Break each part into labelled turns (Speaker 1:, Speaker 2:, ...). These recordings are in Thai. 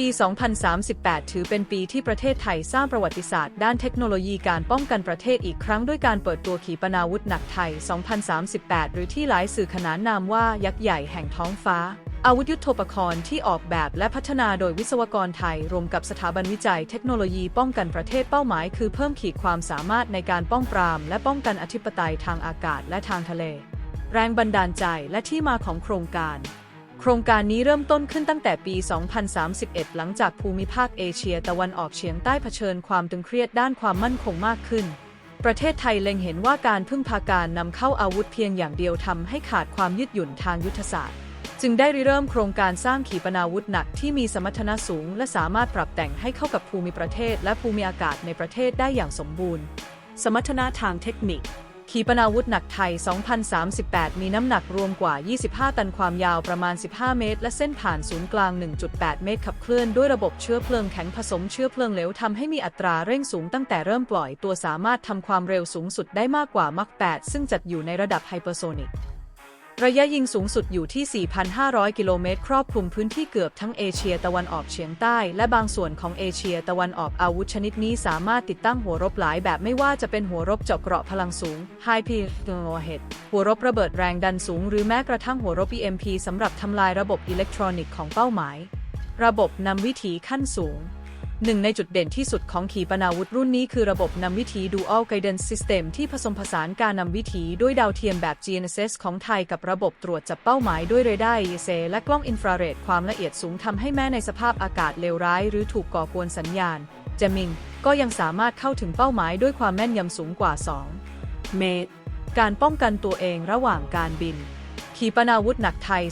Speaker 1: ปี 2038 ถือเป็นปีที่ประเทศไทยสร้างประวัติศาสตร์ด้านเทคโนโลยีการป้องกันประเทศอีกครั้งด้วยการเปิดตัวขีปนาวุธหนักไทย 2038 หรือที่หลายสื่อขนานนามว่ายักษ์ใหญ่แห่งท้องฟ้า อาวุธยุทโธปกรณ์ที่ออกแบบและพัฒนาโดยวิศวกรไทย รวมกับสถาบันวิจัยเทคโนโลยีป้องกันประเทศเป้าหมาย คือเพิ่มขีดความสามารถในการป้องปราม และป้องกันอธิปไตยทางอากาศและทางทะเล แรงบันดาลใจและที่มาของโครงการ โครงการนี้เริ่มต้นขึ้นตั้งแต่ปี 2031 หลังจากภูมิภาคเอเชียตะวันออกเฉียงใต้เผชิญความตึงเครียดด้านความมั่นคงมากขึ้น ประเทศไทยเล็งเห็นว่าการพึ่งพาการนำเข้าอาวุธเพียงอย่างเดียวทำให้ขาดความยืดหยุ่นทางยุทธศาสตร์ จึงได้ริเริ่มโครงการสร้างขีปนาวุธหนักที่มีสมรรถนะสูง และสามารถปรับแต่งให้เข้ากับภูมิประเทศ และภูมิอากาศในประเทศได้อย่างสมบูรณ์ สมรรถนะทางเทคนิค ขีปนาวุธหนักไทย 2038 มีน้ำหนักรวมกว่า 25 ตันความยาวประมาณ 15 เมตร และเส้นผ่านศูนย์กลาง 1.8 เมตร ขับเคลื่อนด้วยระบบเชื้อเพลิงแข็งผสมเชื้อเพลิงเหลวทำให้มีอัตราเร่งสูงตั้งแต่เริ่มปล่อยตัวสามารถทำความเร็วสูงสุดได้มากกว่ามัก 8 ซึ่งจัดอยู่ในระดับไฮเปอร์โซนิก ระยะยิงสูงสุดอยู่ที่ 4,500 กิโลเมตร ครอบคลุมพื้นที่เกือบทั้งเอเชียตะวันออกเฉียงใต้ และบางส่วนของเอเชียตะวันออกอาวุธชนิดนี้สามารถติดตั้งหัวรบหลายแบบไม่ว่าจะเป็นหัวรบเจาะเกราะพลังสูง High p e Warhead หัวรบระเบิดแรงดันสูง หรือแม้กระทั่งหัวรบ EMP สำหรับทำลายระบบอิเล็กทรอนิกส์ของเป้าหมาย ระบบนำวิถีขั้นสูง หนึ่งในจุดเด่นที่สุดของขีปนาวุธรุ่นนี้คือระบบนำวิถี Dual Guidance System ที่ผสมผสานการนำวิถีด้วยดาวเทียมแบบ GNSS ของไทยกับระบบตรวจจับเป้าหมายด้วยเรดาร์ ESA และกล้องอินฟราเรดความละเอียดสูงทำให้แม้ในสภาพอากาศเลวร้าย หรือถูกก่อกวนสัญญาณ j มิงก็ยังสามารถเข้าถึงเป้าหมายด้วยความแม่นยำสูงกว่า 2 เมตร การป้องกันตัวเองระหว่างการบิน ขีปนาวุธหนักไทย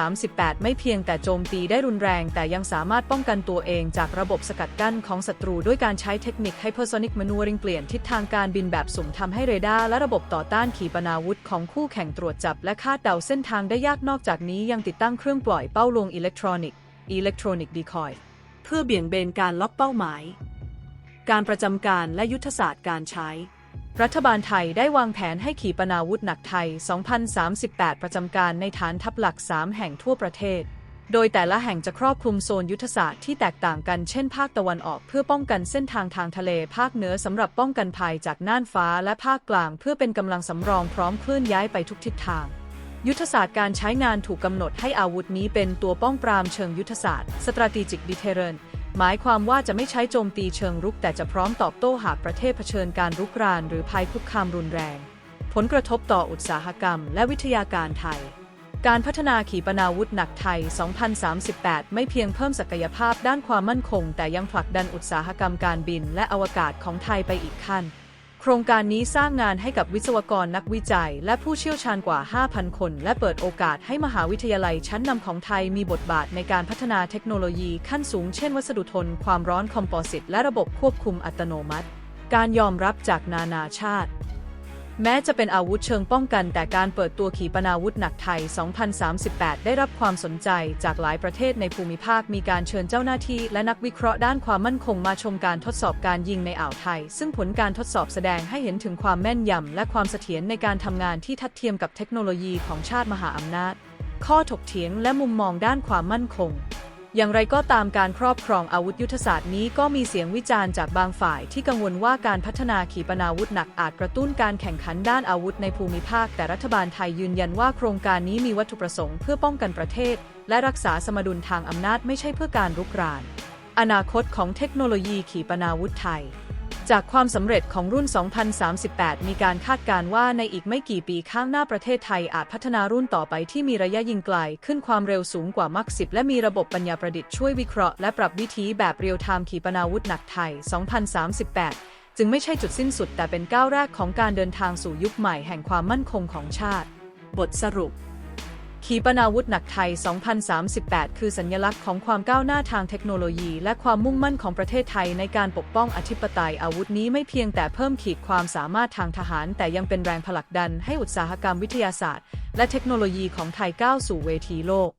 Speaker 1: 2038 ไม่เพียงแต่โจมตีได้รุนแรง แต่ยังสามารถป้องกันตัวเองจากระบบสกัดกั้นของศัตรูด้วยการใช้เทคนิค Hypersonic Maneuvering เปลี่ยนทิศทางการบินแบบสุ่มทำให้เรดาร์และระบบต่อต้านขีปนาวุธของคู่แข่งตรวจจับ และคาดเดาเส้นทางได้ยากนอกจากนี้ยังติดตั้งเครื่องปล่อยเป้าลวงอิเล็กทรอนิกส์ Electronic Decoy เพื่อเบี่ยงเบนการล็อกเป้าหมาย การประจำการและยุทธศาสตร์การใช้ รัฐบาลไทยได้วางแผนให้ขีปนาวุธหนักไทย 2038 ประจำการในฐานทัพหลัก 3 แห่งทั่วประเทศ โดยแต่ละแห่งจะครอบคลุมโซนยุทธศาสตร์ที่แตกต่างกัน เช่น ภาคตะวันออกเพื่อป้องกันเส้นทางทางทะเล ภาคเหนือสำหรับป้องกันภัยจากน่านฟ้า และภาคกลางเพื่อเป็นกำลังสำรองพร้อมเคลื่อนย้ายไปทุกทิศทาง ยุทธศาสตร์การใช้งานถูกกำหนดให้อาวุธนี้เป็นตัวป้องปรามเชิงยุทธศาสตร์ strategic deterrent หมายความว่าจะไม่ใช้โจมตีเชิงรุก แต่จะพร้อมตอบโต้หากประเทศเผชิญการรุกราน หรือภัยคุกคามรุนแรง ผลกระทบต่ออุตสาหกรรม และวิทยาการไทย การพัฒนาขีปนาวุธหนักไทย 2038 ไม่เพียงเพิ่มศักยภาพด้านความมั่นคง แต่ยังผลักดันอุตสาหกรรมการบินและอวกาศของไทยไปอีกขั้น โครงการนี้สร้างงานให้กับวิศวกรนักวิจัย และผู้เชี่ยวชาญกว่า 5,000 คน และเปิดโอกาสให้มหาวิทยาลัยชั้นนำของไทยมีบทบาทในการพัฒนาเทคโนโลยีขั้นสูง เช่น วัสดุทน ความร้อนคอมโพสิต และระบบควบคุมอัตโนมัติ การยอมรับจากนานาชาติ แม้จะเป็นอาวุธเชิงป้องกันแต่การเปิดตัวขีปนาวุธหนักไทย 2038 ได้รับความสนใจจากหลายประเทศในภูมิภาคมีการเชิญเจ้าหน้าที่และนักวิเคราะห์ด้านความมั่นคงมาชมการทดสอบการยิงในอ่าวไทย ซึ่งผลการทดสอบแสดงให้เห็นถึงความแม่นยำและความเสถียรในการทำงานที่ทัดเทียมกับเทคโนโลยีของชาติมหาอำนาจ ข้อถกเถียงและมุมมองด้านความมั่นคง อย่างไรก็ตามการครอบครองอาวุธยุทธศาสตร์นี้ก็มีเสียงวิจารณ์จากบางฝ่ายที่กังวลว่าการพัฒนาขีปนาวุธหนักอาจกระตุ้นการแข่งขันด้านอาวุธในภูมิภาค แต่รัฐบาลไทยยืนยันว่าโครงการนี้มีวัตถุประสงค์เพื่อป้องกันประเทศ และรักษาสมดุลทางอำนาจไม่ใช่เพื่อการรุกราน อนาคตของเทคโนโลยีขีปนาวุธไทย จากความสำเร็จของรุ่น 2038 มีการคาดการณ์ว่าในอีกไม่กี่ปีข้างหน้าประเทศไทยอาจพัฒนารุ่นต่อไปที่มีระยะยิงไกล ขึ้นความเร็วสูงกว่ามักสิบและมีระบบปัญญาประดิษฐ์ช่วยวิเคราะห์และปรับวิธีแบบเรียลไทม์ขีปนาวุธหนักไทย 2038 จึงไม่ใช่จุดสิ้นสุดแต่เป็นก้าวแรกของการเดินทางสู่ยุคใหม่แห่งความมั่นคงของชาติ บทสรุป ขีปนาวุธหนักไทย 2038 คือสัญลักษณ์ของความก้าวหน้าทางเทคโนโลยี และความมุ่งมั่นของประเทศไทยในการปกป้องอธิปไตยอาวุธนี้ไม่เพียงแต่เพิ่มขีดความสามารถทางทหาร แต่ยังเป็นแรงผลักดันให้อุตสาหกรรมวิทยาศาสตร์ และเทคโนโลยีของไทยก้าวสู่เวทีโลก